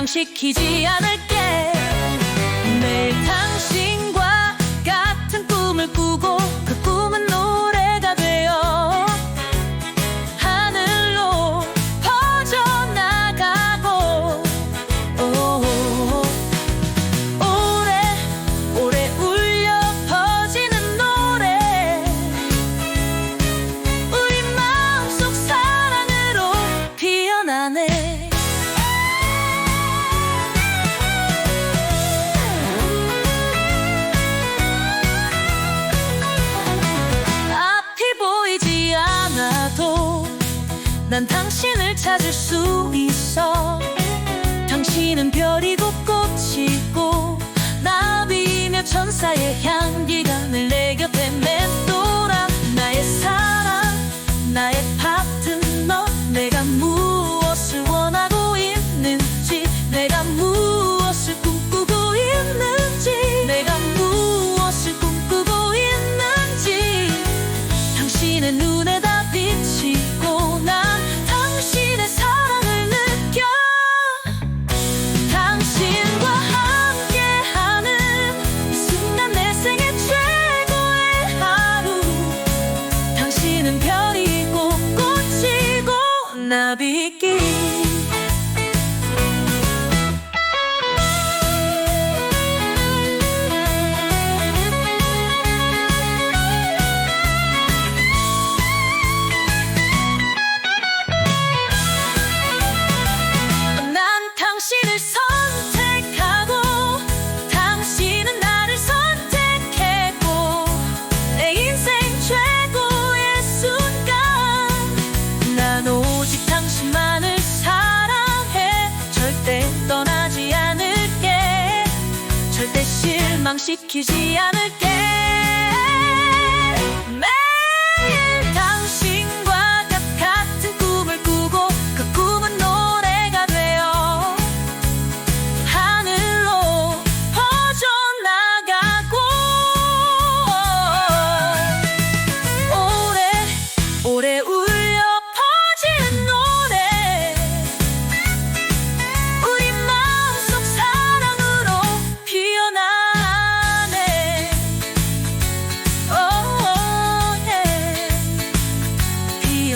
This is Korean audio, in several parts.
변상시키지 않을게. 매일 난 당신을 찾을 수 있어. 당신은 별이고 꽃이고 나비며 천사의 향기가 늘내 실망시키지 않을게.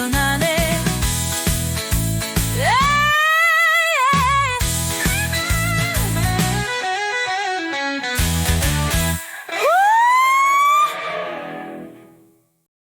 일어나